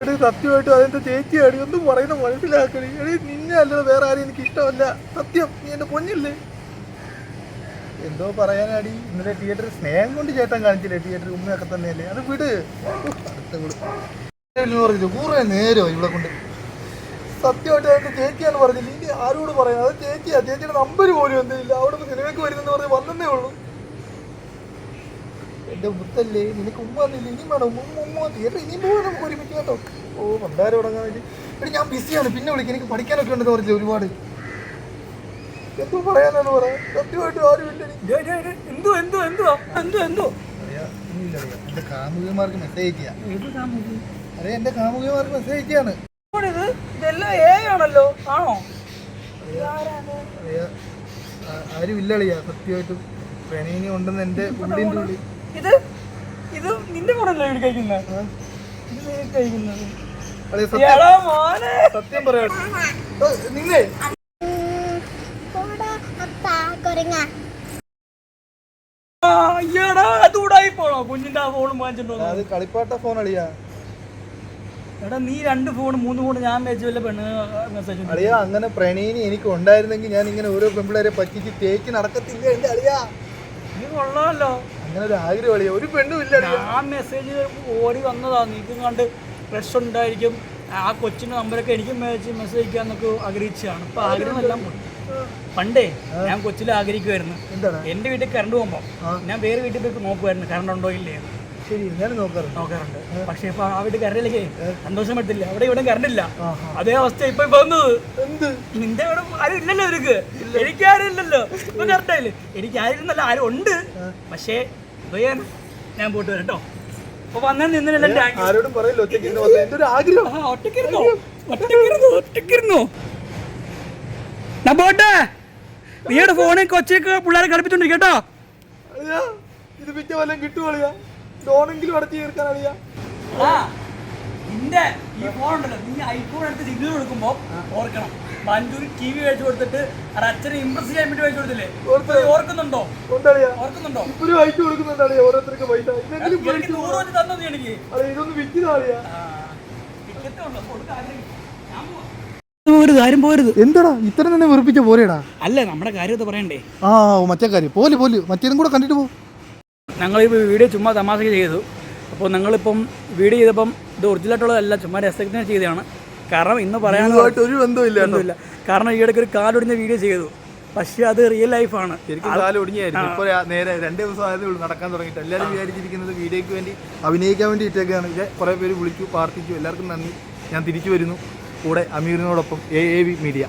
എടീ സത്യമായിട്ടും ചേച്ചി ചേച്ചിയാടി ഒന്നും പറയുന്ന മനസ്സിലാക്കണി എടീ നിന്നെ അല്ലാതെ വേറെ ആരും എനിക്ക് ഇഷ്ടമല്ല. സത്യം നീ എന്റെ പൊന്നില്ലേ എന്തോ പറയാനാടി. ഇന്നലെ തിയേറ്ററിൽ സ്നേഹം കൊണ്ട് ചേട്ടൻ കാണിച്ചില്ലേ? തിയേറ്ററിൽ ഉമ്മയൊക്കെ തന്നെയല്ലേ? അത് വിട്. പറഞ്ഞില്ല കൂറെ നേരോ ഇവിടെ കൊണ്ട്. സത്യമായിട്ട് അതെന്റെ ചേച്ചിയാണ് പറഞ്ഞില്ല? ഇനി ആരോട് പറയാം അത് ചേച്ചിയാ. ചേച്ചിയുടെ നമ്പർ പോലും എന്തില്ല അവിടെ സിനിമയ്ക്ക് വരുന്നെന്ന് പറഞ്ഞ് വന്നേ ഉള്ളൂ. എന്റെ മുത്തല്ലേ നിനക്ക് ഉമ്മ തന്നില്ല ഇനിയും വേണം ഉമ്മ ഉമ്മ തീയേറ്റർ ഇനിയും പോകാൻ നമുക്ക് ഒരുമിച്ച് കേട്ടോ. ഓ പണ്ടാരം തുടങ്ങാൻ വേണ്ടി എടി ഞാൻ ബിസിയാണ്. പിന്നെ വിളിക്കും. എനിക്ക് പഠിക്കാനൊക്കെ ഉണ്ടെന്ന് പറഞ്ഞില്ല ഒരുപാട്? എന്തോ പറയാനാണ് പറയാ സത്യമായിട്ട് ആരും ഇല്ല. എന്തോ എന്തോ എന്തോ എന്തോ എന്തോ. എന്റെ കാമുകിമാർക്ക് മെസ്സേജ് ചെയ്യാ. അതെ എന്റെ കാമുകിമാർക്ക് മെസ്സേജ് ചെയ്യാണ്. ഇത് ഇതെല്ലാം ഏ ആണല്ലോ. ആണോ? ആരും ഇല്ലളിയാ സത്യമായിട്ടും. പ്രണയിനി ഉണ്ടെന്ന് എന്റെ ഉള്ളിന്റെ ഉള്ളിൽ. ഇത് ഇത് നിന്റെ കൂടെ അല്ലേ കഴിക്കുന്നത്? ഇത് നീ കഴിക്കുന്നത്. അളിയാ സത്യം എടാ മോനെ. സത്യം പറയാ നിന്നെ. അത് ഉടായി പോണോ? കുഞ്ഞിന്റെ ആ ഫോണും വാങ്ങിച്ചിട്ടോ അത് കളിപ്പാട്ട ഫോൺ അളിയാ. എടാ നീ രണ്ട് ഫോൺ മൂന്ന് ഫോൺ ഞാൻ പെണ്ണ് മെസ്സേജ് അളിയാ അങ്ങനെ പ്രണയിനി എനിക്ക് ഉണ്ടായിരുന്നെങ്കിൽ ഞാൻ ഇങ്ങനെ ഓരോ പെമ്പിളേരെ പറ്റിച്ച് തേക്ക് നടക്കത്തില്ല എന്റെ അളിയാ? നീ കൊള്ളാമല്ലോ. അങ്ങനെ ഒരു ആഗ്രഹം അളിയാ ഒരു പെണ്ണും ഇല്ല അളിയാ മെസ്സേജ് ഓടി വന്നതാ. നീക്കും കണ്ട് പ്രഷർ ഉണ്ടായിരിക്കും. ആ കൊച്ചിന്റെ നമ്പറൊക്കെ എനിക്കും മെസ്സേജ് അയക്കാന്നൊക്കെ ആഗ്രഹിച്ചതാണ്. ഇപ്പൊ ആഗ്രഹമെല്ലാം പോയി പണ്ടേ ഞാൻ കൊച്ചിൽ ആഗ്രഹിക്കുമായിരുന്നു എന്റെ വീട്ടിൽ കറണ്ട് പോകുമ്പോ ഞാൻ വേറെ വീട്ടിൽ പോയി നോക്കുമായിരുന്നു കറണ്ട് ഉണ്ടോ ഇല്ലേ നോക്കാറുണ്ട്. പക്ഷെ ഇപ്പൊ ആ വീട്ടിൽ കറണ്ടില്ലേ സന്തോഷം പറ്റില്ല അവിടെ ഇവിടെ കറണ്ട് ഇല്ല. അതേ അവസ്ഥ ഇപ്പൊ ഇപ്പൊ വന്നത്. എന്ത്? നിന്റെ ഇവിടെ ആരും ഇല്ലല്ലോ അവർക്ക് എനിക്കാരും ഇല്ലല്ലോ. ഇപ്പൊ കറണ്ടായില്ലേ എനിക്ക് ആയിരുന്നല്ല ആരും ഉണ്ട്. പക്ഷേ ഞാൻ പോയിട്ട് വരാം കേട്ടോ അപ്പൊ വന്നാൽ നിന്നില്ല ആരോടും പറയില്ല ഒറ്റയ്ക്ക് വന്നേ. എന്റെ ഒരു ആഗ്രഹം ആ, ഒറ്റയ്ക്കിരുന്നോ? ഒറ്റയ്ക്കിരുന്നോ? ഒറ്റയ്ക്കിരുന്നോ? ഞാൻ പോട്ടെ നീയുടെ ഫോണിൽ കൊച്ചി പിള്ളേരെ കളിപ്പിച്ചോണ്ട് കേട്ടോ ഇത് വിറ്റ വല്ലതും കിട്ടുമോ അളിയാ ലോണെങ്കിലും അടച്ചു തീർക്കാൻ അളിയാ ആ നിന്റെ ഈ ഫോൺ ഉണ്ടല്ലോ നീ ഐഫോൺ എടുത്ത് സിഗ്നൽ കൊടുക്കുമ്പോ ഓർക്കണം. മഞ്ജൂരി ടി വി വെച്ച് കൊടുത്തിട്ട് അത് അച്ഛനെ ഇമ്പ്രസ് ചെയ്യാൻ വേണ്ടി വെച്ച് കൊടുത്തില്ലേ? ഓർക്കുന്നുണ്ടോ? ഓർക്കുന്നുണ്ടോ? അയച്ചു ഓരോരുത്തർക്ക് പൈസ. എനിക്ക് നൂറ് വെച്ച് തന്നോ നീ എനിക്ക്. അളിയാ ഇതൊന്ന് വിൽക്കുന്ന അളിയാ ടിക്കറ്റ് ഉണ്ടോ? ഞാൻ പോവാം. ഒരു കാര്യം പോരുത്. എന്താടാ? ഇത്ര തന്നെ വെറുപ്പിച്ച പോരേടാ? അല്ല നമ്മുടെ കാര്യം പറയണ്ടേ? ആ മറ്റേ കാര്യം. പോലെ പോലെ. മറ്റേതും കൂടെ കണ്ടിട്ട് പോ. ഞങ്ങൾ ഈ വീഡിയോ ചുമ്മാ തമാശക്ക് ചെയ്തു. അപ്പോൾ ഞങ്ങളിപ്പം വീഡിയോ ചെയ്തപ്പം ഇത് ഒറിജിനലായിട്ടുള്ളതല്ല ചുമ്മാ രസത്തിന് ചെയ്തതാണ്. കാരണം ഇന്ന് പറയാൻ ഒരു ബന്ധമില്ല. ഒന്നുമില്ല. കാരണം ഈ ഇടയ്ക്ക് ഒരു കാലൊടിഞ്ഞ വീഡിയോ ചെയ്തു. പക്ഷേ അത് റിയൽ ലൈഫാണ് നേരെ രണ്ട് ദിവസം നടക്കാൻ തുടങ്ങിയിട്ട്. എല്ലാവരും വിചാരിച്ചിരിക്കുന്നത് വീഡിയോയ്ക്ക് വേണ്ടി അഭിനയിക്കാൻ വേണ്ടി ഇട്ടേക്കാണ്. ഇത് കുറെ പേര് വിളിച്ചു പ്രാർത്ഥിച്ചു. എല്ലാവർക്കും നന്ദി. ഞാൻ തിരിച്ചു വരുന്നു. കൂടെ അമീറിനോടൊപ്പം എ എ വി മീഡിയ